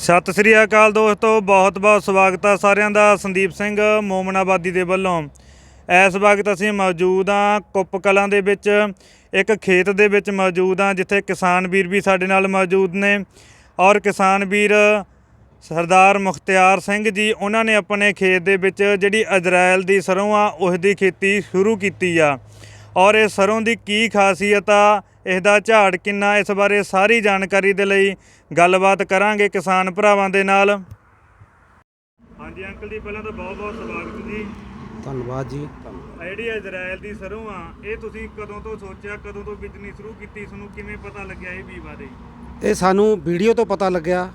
ਸਤਿ ਸ੍ਰੀ ਅਕਾਲ ਦੋਸਤੋ, ਬਹੁਤ ਬਹੁਤ ਸਵਾਗਤ ਹੈ ਸਾਰਿਆਂ ਦਾ ਸੰਦੀਪ ਸਿੰਘ ਮੋਮਨਾਬਾਦੀ ਦੇ ਵੱਲੋਂ। ਇਸ ਵਕਤ ਅਸੀਂ ਮੌਜੂਦ ਹਾਂ ਕੁੱਪ ਕਲਾਂ ਦੇ ਵਿੱਚ, ਇੱਕ ਖੇਤ ਦੇ ਵਿੱਚ ਮੌਜੂਦ ਹਾਂ ਜਿੱਥੇ ਕਿਸਾਨ ਵੀਰ ਵੀ ਸਾਡੇ ਨਾਲ ਮੌਜੂਦ ਨੇ। ਔਰ ਕਿਸਾਨ ਵੀਰ ਸਰਦਾਰ ਮੁਖਤਿਆਰ ਸਿੰਘ ਜੀ, ਉਹਨਾਂ ਨੇ ਆਪਣੇ ਖੇਤ ਦੇ ਵਿੱਚ ਜਿਹੜੀ ਇਜ਼ਰਾਈਲ ਦੀ ਸਰੋਂ ਆ, ਉਸ ਦੀ ਖੇਤੀ ਸ਼ੁਰੂ ਕੀਤੀ ਆ। ਔਰ ਇਹ ਸਰੋਂ ਦੀ ਕੀ ਖਾਸੀਅਤ ਆ ਇਸ ਦਾ ਝਾੜ ਕਿੰਨਾ ਇਸ ਬਾਰੇ ਸਾਰੀ ਜਾਣਕਾਰੀ ਦੇ ਲਈ ਗੱਲਬਾਤ ਕਰਾਂਗੇ ਕਿਸਾਨ ਭਰਾਵਾਂ ਦੇ ਨਾਲ। ਹਾਂਜੀ ਅੰਕਲ ਜੀ ਪਹਿਲਾਂ ਤਾਂ ਬਹੁਤ ਬਹੁਤ ਸਵਾਗਤ ਜੀ। ਧੰਨਵਾਦ ਜੀ। ਆ ਜਿਹੜੀ ਇਜ਼ਰਾਈਲ ਦੀ ਸਰੋਂ ਆ ਇਹ ਤੁਸੀਂ ਕਦੋਂ ਤੋਂ ਸੋਚਿਆ ਕਦੋਂ ਤੋਂ ਬੀਜਣੀ ਸ਼ੁਰੂ ਕੀਤੀ ਤੁਹਾਨੂੰ ਕਿਵੇਂ ਪਤਾ ਲੱਗਿਆ ਇਹ ਬੀ ਬਾਰੇ? ਇਹ ਸਾਨੂੰ ਵੀਡੀਓ ਤੋਂ ਪਤਾ ਲੱਗਿਆ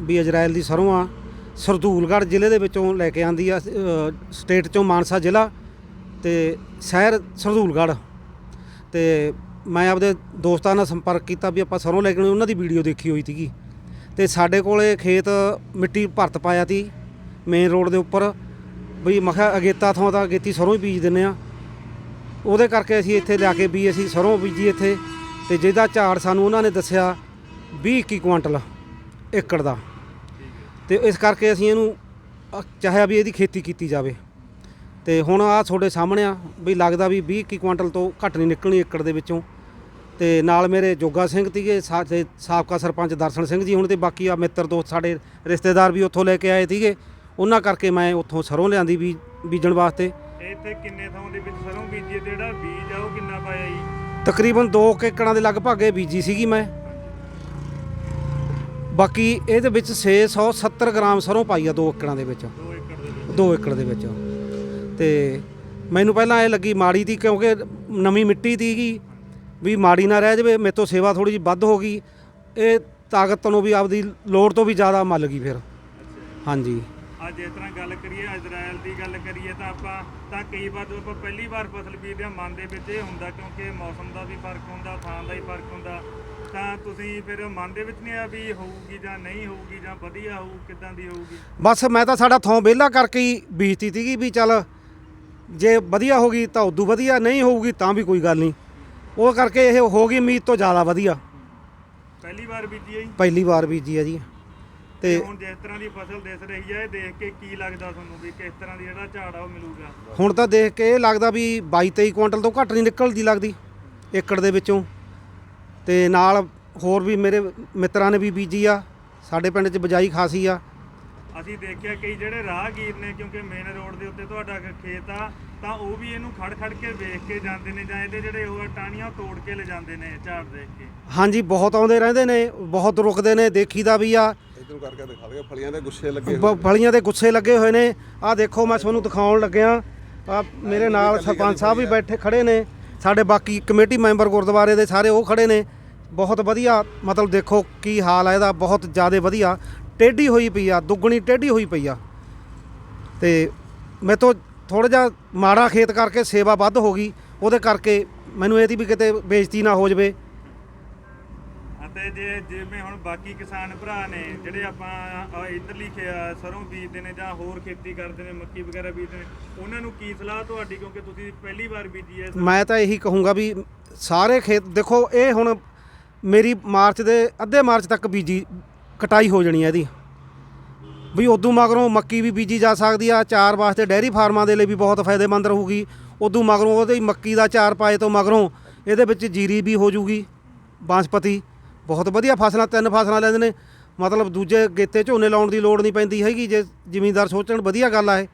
ਵੀ ਇਜ਼ਰਾਈਲ ਦੀ ਸਰੋਂ ਆ ਸਰਦੂਲਗੜ੍ਹ ਜ਼ਿਲ੍ਹੇ ਦੇ ਵਿੱਚੋਂ ਲੈ ਕੇ ਆਂਦੀ ਆ ਸਟੇਟ ਚੋਂ ਮਾਨਸਾ ਜ਼ਿਲ੍ਹਾ। ਤੇ ਸ਼ਹਿਰ ਸਰਦੂਲਗੜ੍ਹ। ਤੇ ਮੈਂ ਆਪਦੇ ਦੋਸਤਾਂ ਨਾਲ ਸੰਪਰਕ ਕੀਤਾ ਵੀ ਆਪਾਂ ਸਰੋਂ ਲੈ ਕੇ ਉਹਨਾਂ ਦੀ ਵੀਡੀਓ ਦੇਖੀ ਹੋਈ ਸੀਗੀ। ਤੇ ਸਾਡੇ ਕੋਲੇ ਖੇਤ ਮਿੱਟੀ ਭਰਤ ਪਾਇਆ ਤੀ ਮੇਨ ਰੋਡ ਦੇ ਉੱਪਰ। ਵੀ ਮੈਂ ਅਗੇਤਾ ਥਾਂ ਤਾਂ ਅਗੇਤੀ ਸਰੋਂ ਹੀ ਬੀਜ ਦਿੰਨੇ ਆ ਉਹਦੇ ਕਰਕੇ ਅਸੀਂ ਇੱਥੇ ਲਿਆ ਕੇ ਵੀ ਅਸੀਂ ਸਰੋਂ ਬੀਜੀ ਇੱਥੇ। ਤੇ ਜਿਹਦਾ ਝਾੜ ਸਾਨੂੰ ਉਹਨਾਂ ਨੇ ਦੱਸਿਆ 20 21 ਕੁਇੰਟਲ ਏਕੜ ਦਾ। ਤੇ ਇਸ ਕਰਕੇ ਅਸੀਂ ਇਹਨੂੰ, ਚਾਹਿਆ ਵੀ ਇਹਦੀ ਖੇਤੀ ਕੀਤੀ ਜਾਵੇ। ਤੇ ਹੁਣ ਆ ਤੁਹਾਡੇ ਸਾਹਮਣੇ ਆ ਵੀ ਲੱਗਦਾ ਵੀ 20 21 ਕੁਇੰਟਲ ਤੋਂ ਘੱਟ ਨਹੀਂ ਨਿਕਲਣੀ ਏਕੜ ਦੇ ਵਿੱਚੋਂ। ਤੇ ਨਾਲ ਮੇਰੇ ਜੋਗਾ ਸਿੰਘ ਤੀਗੇ ਸਾਬਕਾ ਸਰਪੰਚ ਦਰਸ਼ਨ ਸਿੰਘ ਜੀ ਹੁਣ ਤੇ ਬਾਕੀ ਆ ਮਿੱਤਰ ਦੋਸਤ ਸਾਡੇ ਰਿਸ਼ਤੇਦਾਰ ਵੀ ਉੱਥੋਂ ਲੈ ਕੇ ਆਏ ਸੀਗੇ ਉਹਨਾਂ ਕਰਕੇ ਮੈਂ ਉੱਥੋਂ ਸਰੋਂ ਲਿਆਂਦੀ ਵੀ ਬੀਜਣ ਵਾਸਤੇ। ਇੱਥੇ ਕਿੰਨੇ ਥਾਂ ਦੇ ਵਿੱਚ ਸਰੋਂ ਬੀਜੀ ਤੇ ਜਿਹੜਾ ਬੀਜ ਆ ਉਹ ਕਿੰਨਾ ਪਾਇਆ ਜੀ? ਤਕਰੀਬਨ 2 ਏਕੜਾਂ ਦੇ ਲਗਭਗ ਇਹ ਬੀਜੀ ਸੀਗੀ ਮੈਂ। ਬਾਕੀ ਇਹਦੇ ਵਿੱਚ 670 ਗ੍ਰਾਮ ਸਰੋਂ ਪਾਈ ਆ 2 ਏਕੜਾਂ ਦੇ ਵਿੱਚ। 2 ਏਕੜ ਦੇ ਵਿੱਚ। 2 ਏਕੜ ਦੇ ਵਿੱਚ। ਤੇ ਮੈਨੂੰ ਪਹਿਲਾਂ ਇਹ ਲੱਗੀ ਮਾੜੀ ਤੀ ਕਿਉਂਕਿ ਨਵੀਂ ਮਿੱਟੀ ਤੀਗੀ ਵੀ ਮਾੜੀ ਨਾ ਰਹਿ ਜਾਵੇ ਮੇਰੇ ਤੋਂ ਸੇਵਾ ਥੋੜੀ ਜਿਹੀ ਵੱਧ ਹੋ ਗਈ। ਇਹ ਤਾਕਤ ਨੂੰ ਵੀ ਆਪਦੀ ਲੋੜ ਤੋਂ ਵੀ ਜ਼ਿਆਦਾ ਮੱਲ ਗਈ ਫਿਰ। ਹਾਂਜੀ। ਅੱਜ ਇਸ ਤਰ੍ਹਾਂ ਗੱਲ ਕਰੀਏ ਇਜ਼ਰਾਈਲ ਦੀ ਗੱਲ ਕਰੀਏ ਤਾਂ ਆਪਾਂ ਤਾਂ ਕਈ ਵਾਰ ਜਦੋਂ ਆਪਾਂ ਪਹਿਲੀ ਵਾਰ ਫਸਲ ਬੀਜਦੇ ਹਾਂ ਮਨ ਦੇ ਵਿੱਚ ਇਹ ਹੁੰਦਾ ਕਿਉਂਕਿ ਮੌਸਮ ਦਾ ਵੀ ਫ਼ਰਕ ਹੁੰਦਾ ਥਾਂ ਦਾ ਹੀ ਫ਼ਰਕ ਹੁੰਦਾ। ਤਾਂ ਤੁਸੀਂ ਫਿਰ ਮਨ ਦੇ ਵਿੱਚ ਨਹੀਂ ਆ ਵੀ ਹੋਊਗੀ ਜਾਂ ਨਹੀਂ ਹੋਊਗੀ ਜਾਂ ਵਧੀਆ ਹੋਊ ਕਿਦਾਂ ਦੀ ਹੋਊਗੀ? ਬਸ ਮੈਂ ਤਾਂ ਸਾਡਾ ਥੋਂ ਵਿਹਲਾ ਕਰਕੇ ਹੀ ਬੀਜਤੀ ਸੀਗੀ ਵੀ ਚੱਲ ਜੇ ਵਧੀਆ ਹੋ ਗਈ ਤਾਂ ਉਦੋਂ ਵਧੀਆ ਨਹੀਂ ਹੋਊਗੀ ਤਾਂ ਵੀ ਕੋਈ ਗੱਲ ਨਹੀਂ। ਉਹ ਕਰਕੇ ਇਹ ਹੋ ਗਈ ਉਮੀਦ ਤੋਂ ਜ਼ਿਆਦਾ ਵਧੀਆ। ਪਹਿਲੀ ਵਾਰ ਬੀਜੀ ਹੈ ਜੀ? ਪਹਿਲੀ ਵਾਰ ਬੀਜੀ ਹੈ ਜੀ। ਤੇ ਤੇ ਹੁਣ ਜਿਸ ਤਰ੍ਹਾਂ ਦੀ ਫਸਲ ਦਿਸ ਰਹੀ ਹੈ ਇਹ ਦੇਖ ਕੇ ਕੀ ਲੱਗਦਾ ਤੁਹਾਨੂੰ ਵੀ ਕਿਸ ਤਰ੍ਹਾਂ ਦੀ ਜਿਹੜਾ ਝਾੜ ਆ ਉਹ ਮਿਲੂਗਾ? ਹੁਣ ਤਾਂ ਦੇਖ ਕੇ ਇਹ ਲੱਗਦਾ ਵੀ 22 23 ਕੁਇੰਟਲ ਤੋਂ ਘੱਟ ਨਹੀਂ ਨਿਕਲਦੀ ਲੱਗਦੀ ਏਕੜ ਦੇ ਵਿੱਚੋਂ। ਤੇ ਨਾਲ ਹੋਰ ਵੀ ਮੇਰੇ ਮਿੱਤਰਾਂ ਨੇ ਵੀ ਬੀਜੀ ਆ ਸਾਡੇ ਪਿੰਡ 'ਚ ਬਜਾਈ ਖਾਸੀ ਆ। ਅਸੀਂ ਦੇਖਿਆ ਕਈ ਜਿਹੜੇ ਰਾਹਗੀਰ ਨੇ ਕਿਉਂਕਿ ਮੇਨ ਰੋਡ ਦੇ ਉੱਤੇ ਤੁਹਾਡਾ ਖੇਤ ਆ ਤਾਂ ਉਹ ਵੀ ਇਹਨੂੰ ਖੜ ਖੜ ਕੇ ਵੇਖ ਕੇ ਜਾਂਦੇ ਨੇ ਜਾਂ ਇਹਦੇ ਜਿਹੜੇ ਉਹ ਆ ਟਾਹਣੀਆਂ ਤੋੜ ਕੇ ਲੈ ਜਾਂਦੇ ਨੇ ਝਾੜ ਦੇਖ ਕੇ। ਹਾਂਜੀ ਬਹੁਤ ਆਉਂਦੇ ਰਹਿੰਦੇ ਨੇ ਬਹੁਤ ਰੁਕਦੇ ਨੇ ਦੇਖੀਦਾ ਵੀ ਆ। ਇਧਰੋਂ ਕਰਕੇ ਦਿਖਾ ਦੇ ਫਲੀਆਂ ਦੇ ਗੁੱਸੇ ਲੱਗੇ ਬ- ਫਲੀਆਂ ਦੇ ਗੁੱਸੇ ਲੱਗੇ ਹੋਏ ਨੇ। ਆਹ ਦੇਖੋ ਮੈਂ ਤੁਹਾਨੂੰ ਦਿਖਾਉਣ ਲੱਗਿਆ ਆ ਮੇਰੇ ਨਾਲ ਸਰਪੰਚ ਸਾਹਿਬ ਵੀ ਬੈਠੇ ਖੜੇ ਨੇ। ਸਾਡੇ ਬਾਕੀ ਕਮੇਟੀ ਮੈਂਬਰ ਗੁਰਦੁਆਰੇ ਦੇ ਸਾਰੇ ਉਹ ਖੜੇ ਨੇ। ਬਹੁਤ ਵਧੀਆ ਮਤਲਬ ਦੇਖੋ ਕੀ ਹਾਲ ਹੈ ਇਹਦਾ ਬਹੁਤ ਜ਼ਿਆਦਾ ਵਧੀਆ। ਟੇਢੀ ਹੋਈ ਪਈ ਆ ਦੁੱਗਣੀ ਟੇਢੀ ਹੋਈ ਪਈ ਆ। ਤੇ ਮੇਰੇ ਤੋਂ ਥੋੜਾ ਜਿਹਾ ਮਾੜਾ ਖੇਤ ਕਰਕੇ ਸੇਵਾ ਵੱਧ ਹੋ ਗਈ ਉਹਦੇ ਕਰਕੇ ਮੈਨੂੰ ਇਹ ਤੀ ਵੀ ਕਿਤੇ ਬੇਇੱਜ਼ਤੀ ਨਾ ਹੋ ਜਾਵੇ। ਅਤੇ ਜੇ ਜਿਵੇਂ ਹੁਣ ਬਾਕੀ ਕਿਸਾਨ ਭਰਾ ਨੇ ਜਿਹੜੇ ਆਪਾਂ ਅ, ਇੱਧਰਲੀ ਖੇ- ਸਰੋਂ ਬੀਜਦੇ ਨੇ ਜਾਂ ਹੋਰ ਖੇਤੀ ਕਰਦੇ ਨੇ ਮੱਕੀ ਵਗੈਰਾ ਬੀਜਦੇ ਨੇ ਉਹਨਾਂ ਨੂੰ ਕੀ ਸਲਾਹ ਤੁਹਾਡੀ? ਕਿਉਂਕਿ ਤੁਸੀਂ ਪਹਿਲੀ ਵਾਰ ਬੀਜੀ ਹੈ ਮੈਂ ਤਾਂ ਇਹੀ ਕਹੂੰਗਾ ਵੀ ਸਾਰੇ ਖੇਤ ਦੇਖੋ ਇਹ ਹੁਣ ਮੇਰੀ ਮਾਰਚ ਦੇ ਅੱਧੇ ਮਾਰਚ ਤੱਕ ਬੀਜੀ ਕਟਾਈ ਹੋ ਜਾਣੀ ਹੈ ਇਹਦੀ। ਵੀ ਉਦੋਂ ਮਗਰੋਂ ਮੱਕੀ ਵੀ ਬੀਜੀ ਜਾ ਸਕਦੀ ਆ ਚਾਰ ਵਾਸਤੇ ਡੈਰੀ ਫਾਰਮਾਂ ਦੇ ਲਈ ਵੀ ਬਹੁਤ ਫਾਇਦੇਮੰਦ ਰਹੂਗੀ। ਉਦੋਂ ਮਗਰੋਂ ਉਹਦੇ ਮੱਕੀ ਦਾ ਚਾਰ ਪਾਏ ਤੋਂ ਮਗਰੋਂ ਇਹਦੇ ਵਿੱਚ ਜੀਰੀ ਵੀ ਹੋ ਜੂਗੀ ਬਾਂਸਪਤੀ। ਬਹੁਤ ਵਧੀਆ ਫਸਲਾਂ ਤਿੰਨ ਫਸਲਾਂ ਲੈਂਦੇ ਨੇ। ਮਤਲਬ ਦੂਜੇ ਗੇਤੇ ਝੋਨੇ ਲਾਉਣ ਦੀ ਲੋੜ ਨਹੀਂ ਪੈਂਦੀ ਹੈਗੀ ਜੇ ਜ਼ਿਮੀਂਦਾਰ ਸੋਚਣ ਵਧੀਆ ਗੱਲ ਆ ਇਹ।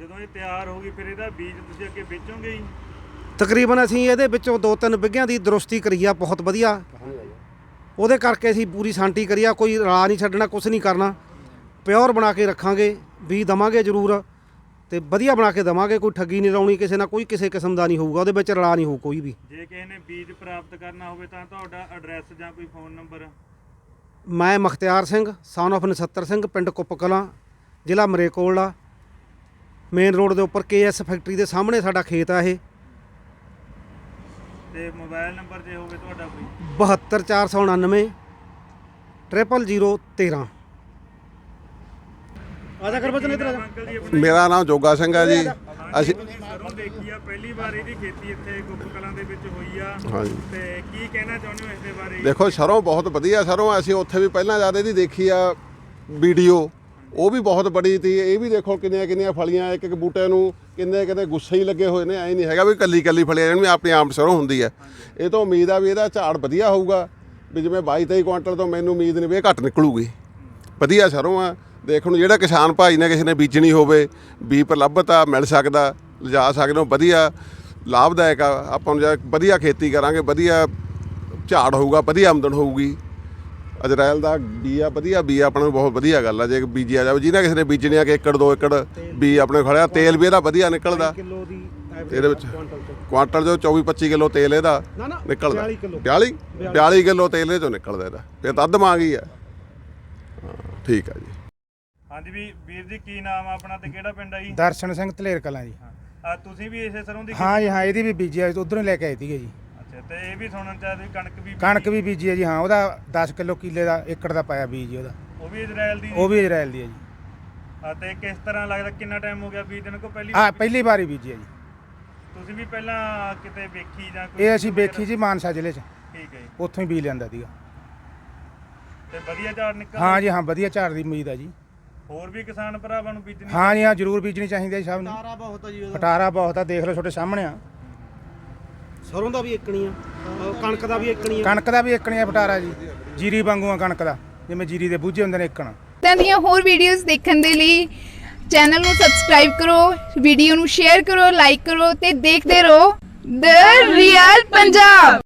ਜਦੋਂ ਇਹ ਤਿਆਰ ਹੋ ਗਈ ਫਿਰ ਇਹਦਾ ਬੀਜ ਤੁਸੀਂ ਅੱਗੇ ਵੇਚੋਗੇ ਹੀ? ਤਕਰੀਬਨ ਅਸੀਂ ਇਹਦੇ ਵਿੱਚੋਂ ਦੋ ਤਿੰਨ ਵਿਗਿਆਂ ਦੀ ਦਰੁਸਤੀ ਕਰੀ ਆ ਬਹੁਤ ਵਧੀਆ। ਉਹਦੇ ਕਰਕੇ ਅਸੀਂ ਪੂਰੀ ਸ਼ਾਂਤੀ ਕਰੀ ਆ ਕੋਈ ਰਲਾ ਨਹੀਂ ਛੱਡਣਾ ਕੁਝ ਨਹੀਂ ਕਰਨਾ। ਪਿਓਰ ਬਣਾ ਕੇ ਰੱਖਾਂਗੇ ਵੀ ਦਵਾਂਗੇ ਜ਼ਰੂਰ। ਤੇ ਵਧੀਆ ਬਣਾ ਕੇ ਦਵਾਂਗੇ ਕੋਈ ਠੱਗੀ ਨਹੀਂ ਲਾਉਣੀ ਕਿਸੇ ਨਾਲ ਕੋਈ ਕਿਸੇ ਕਿਸਮ ਦਾ ਨਹੀਂ ਹੋਊਗਾ ਉਹਦੇ ਵਿੱਚ ਰਲਾ ਨਹੀਂ ਹੋਊ ਕੋਈ ਵੀ। ਜੇ ਕਿਸੇ ਨੇ ਬੀਜ ਪ੍ਰਾਪਤ ਕਰਨਾ ਹੋਵੇ ਤਾਂ ਤੁਹਾਡਾ ਐਡਰੈਸ ਜਾਂ ਕੋਈ ਫੋਨ ਨੰਬਰ ਮੈਂ ਮਖਤਿਆਰ ਸਿੰਘ ਸਨ of ਨਛੱਤਰ ਸਿੰਘ ਪਿੰਡ ਕੁੱਪ ਕਲਾਂ ਜ਼ਿਲ੍ਹਾ ਮਰੇਕੋਟਲਾ। ਮੇਨ ਰੋਡ ਦੇ ਉੱਪਰ ਕੇਐਸ ਫੈਕਟਰੀ ਦੇ ਸਾਹਮਣੇ ਸਾਡਾ ਖੇਤ ਆ ਇਹ। ਤੇ ਮੋਬਾਈਲ ਨੰਬਰ ਜੇ ਹੋਵੇ ਤੁਹਾਡਾ ਕੋਈ। 72499 00013 ਆਜਾ ਕਰ ਬਚਨ ਇਧਰ ਅੰਕਲ ਜੀ ਆਪਣਾ ਮੇਰਾ ਨਾਮ ਜੋਗਾ ਸਿੰਘ ਹੈ ਜੀ। ਅਸੀਂ ਤੁਸੀਂ ਸਰੋਂ ਦੇਖੀ ਆ ਪਹਿਲੀ ਵਾਰ ਇਹਦੀ ਖੇਤੀ ਇੱਥੇ ਗੁੱਪ ਕਲਾਂ ਦੇ ਵਿੱਚ ਹੋਈ ਆ। ਹਾਂਜੀ। ਤੇ ਕੀ ਕਹਿਣਾ ਚਾਹੁੰਦੇ ਹੋ ਇਸ ਦੇ ਬਾਰੇ? ਦੇਖੋ ਸਰੋਂ ਬਹੁਤ ਵਧੀਆ ਸਰੋਂ ਅਸੀਂ ਉੱਥੇ ਵੀ ਪਹਿਲਾਂ ਜ਼ਿਆਦਾ ਇਹਦੀ ਦੇਖੀ ਆ ਵੀਡੀਓ। ਉਹ ਵੀ ਬਹੁਤ ਬੜੀ ਤੀ ਇਹ ਵੀ ਦੇਖੋ ਕਿੰਨੀਆਂ ਕਿੰਨੀਆਂ ਫਲੀਆਂ, ਇੱਕ ਇੱਕ ਬੂਟੇ ਨੂੰ ਕਿੰਨੇ ਕਿਤੇ ਗੁੱਸੇ ਹੀ ਲੱਗੇ ਹੋਏ ਨੇ, ਐ ਨਹੀਂ ਹੈਗਾ ਵੀ ਕੱਲੀ ਕੱਲੀ ਫਲੀਆਂ ਜਿਹਨੂੰ ਆਪਣੇ ਆਪ ਸਰੋਂ ਹੁੰਦੀ ਹੈ। ਇਹ ਤੋਂ ਉਮੀਦ ਆ ਵੀ ਇਹਦਾ ਝਾੜ ਵਧੀਆ ਹੋਊਗਾ, ਵੀ ਜਿਵੇਂ 22 23 ਕੁਆਂਟਲ ਤੋਂ ਮੈਨੂੰ ਉਮੀਦ ਨਹੀਂ ਵੀ ਇਹ ਘੱਟ ਨਿਕਲੂਗੀ। ਵਧੀਆ ਸਰੋਂ ਆ। ਦੇਖਣ ਨੂੰ ਜਿਹੜਾ ਕਿਸਾਨ ਭਾਈ ਨੇ ਕਿਸੇ ਨੇ ਬੀਜਣੀ ਹੋਵੇ, ਬੀ ਪ੍ਰਲੱਭਤ ਆ, ਮਿਲ ਸਕਦਾ, ਲਿਜਾ ਸਕਦੇ ਹੋ, ਵਧੀਆ, ਲਾਭਦਾਇਕ ਆ। ਆਪਾਂ ਨੂੰ ਜੇ ਵਧੀਆ ਖੇਤੀ ਕਰਾਂਗੇ, ਵਧੀਆ ਝਾੜ ਹੋਊਗਾ, ਵਧੀਆ ਆਮਦਨ ਹੋਊਗੀ। ਅਜਰਾਇਲ ਦਾ ਬੀ ਆ ਵਧੀਆ ਬੀ ਆ, ਆਪਣਾ ਨੂੰ ਬਹੁਤ ਵਧੀਆ ਗੱਲ ਆ। ਜੇ ਬੀਜਿਆ ਜਾਵੇ ਜਿਹਨਾਂ ਕਿਸੇ ਨੇ ਬੀਜਣੀ ਆ ਕਿ ਏਕੜ ਦੋ ਏਕੜ ਬੀ ਆਪਣੇ ਖੜਿਆ ਤੇਲ ਵੀ ਇਹਦਾ ਵਧੀਆ ਨਿਕਲਦਾ। ਕਿਲੋ ਦੀ ਇਹਦੇ ਵਿੱਚ ਕੁਆਂਟਲ ਜੋ 24 25 ਕਿਲੋ ਤੇਲ ਇਹਦਾ ਨਿਕਲਦਾ। 42 ਕਿੱਲੋ। 42 42 ਕਿਲੋ ਤੇਲ ਇਹ ਚੋਂ ਨਿਕਲਦਾ ਇਹਦਾ। ਫਿਰ ਤਾਂ ਅੱਧ ਮੰਗ ਹੀ ਆ ਠੀਕ ਆ ਜੀ। ਹਾਂਜੀ ਵੀ ਵੀਰ ਜੀ ਕੀ ਨਾਮ ਆ ਆਪਣਾ ਤੇ ਕਿਹੜਾ ਪਿੰਡ ਆ ਜੀ? ਦਰਸ਼ਨ ਸਿੰਘ ਧਲੇਰ ਕਲਾਂ ਜੀ। ਆ ਤੁਸੀਂ ਵੀ ਇਸੇ ਸਰੋਂ ਦੀ ਹਾਂ ਜੀ ਹਾਂ ਇਹਦੀ ਵੀ ਬੀਜੀ ਆ ਉਧਰੋਂ ਲੈ ਕੇ ਆਈ ਸੀਗੇ ਜੀ। ਅੱਛਾ ਤੇ ਇਹ ਵੀ ਸੁਣਨ ਚਾਹਦੇ ਕਣਕ ਵੀ ਕਣਕ ਵੀ ਬੀਜੀ ਹੈ ਜੀ ਹਾਂ ਉਹਦਾ 10 ਕਿਲੋ ਕਿੱਲੇ ਦਾ ਏਕੜ ਦਾ ਪਾਇਆ ਬੀਜ ਜੀ ਉਹਦਾ। ਉਹ ਵੀ ਇਜ਼ਰਾਈਲ ਦੀ ਉਹ ਵੀ ਇਜ਼ਰਾਈਲ ਦੀ ਹੈ ਜੀ। ਆ ਤੇ ਕਿਸ ਤਰ੍ਹਾਂ ਲੱਗਦਾ ਕਿੰਨਾ ਟਾਈਮ ਹੋ ਗਿਆ ਬੀਜਣ ਕੋ ਪਹਿਲੀ ਆ ਪਹਿਲੀ ਵਾਰੀ ਬੀਜੀ ਹੈ ਜੀ। ਤੁਸੀਂ ਵੀ ਪਹਿਲਾਂ ਕਿਤੇ ਵੇਖੀ ਜਾਂ ਕੋਈ ਇਹ ਅਸੀਂ ਵੇਖੀ ਜੀ ਮਾਨਸਾ ਜ਼ਿਲ੍ਹੇ 'ਚ। ਠੀਕ ਹੈ ਜੀ। ਉੱਥੋਂ ਹੀ ਬੀਜ ਲਿਆਂਦਾ ਸੀਗਾ। ਤੇ ਵਧੀਆ ਝਾੜ ਨਿਕਲ ਹਾਂ ਜੀ ਹਾਂ ਵਧੀਆ ਝਾੜ ਦੀ ਉਮੀਦ ਹੈ ਜੀ। ਹੋਰ ਵੀ ਕਿਸਾਨ ਭਰਾਵਾਂ ਨੂੰ ਬੀਜਣੀ ਹਾਂ ਜੀ ਹਾਂ ਜ਼ਰੂਰ ਬੀਜਣੀ ਚਾਹੀਦੀ ਹੈ ਜੀ ਸਭ ਨੂੰ। ਸਾਰਾ ਬਹੁਤ ਆ ਜੀ ਪਟਾਰਾ ਬਹੁਤ ਆ ਦੇਖ ਲਓ ਤੁਹਾਡੇ ਸਾਹਮਣੇ ਆ। ਸਰੋਂ ਦਾ ਵੀ ਇੱਕਣੀ ਆ ਅਹ ਕਣਕ ਦਾ ਵੀ ਇੱਕਣੀ ਆ। ਕਣਕ ਦਾ ਵੀ ਏਕਣੀ ਆ ਪਟਾਰਾ ਜੀ। ਜੀਰੀ ਵਾਂਗੂ ਆ ਕਣਕ ਦਾ ਜਿਵੇਂ ਜੀਰੀ ਦੇ ਬੂਝੇ ਹੁੰਦੇ ਨੇ ਏਕਣ ਇਦਾਂ ਦੀਆਂ ਹੋਰ ਵੀਡੀਓਜ਼ ਦੇਖਣ ਦੇ ਲਈ ਚੈਨਲ ਨੂੰ ਸਬਸਕ੍ਰਾਈਬ ਕਰੋ ਵੀਡੀਓ ਨੂੰ ਸ਼ੇਅਰ ਕਰੋ ਲਾਈਕ ਕਰੋ ਤੇ ਦੇਖਦੇ ਰਹੋ। ਦ ਰੀਅਲ ਪੰਜਾਬ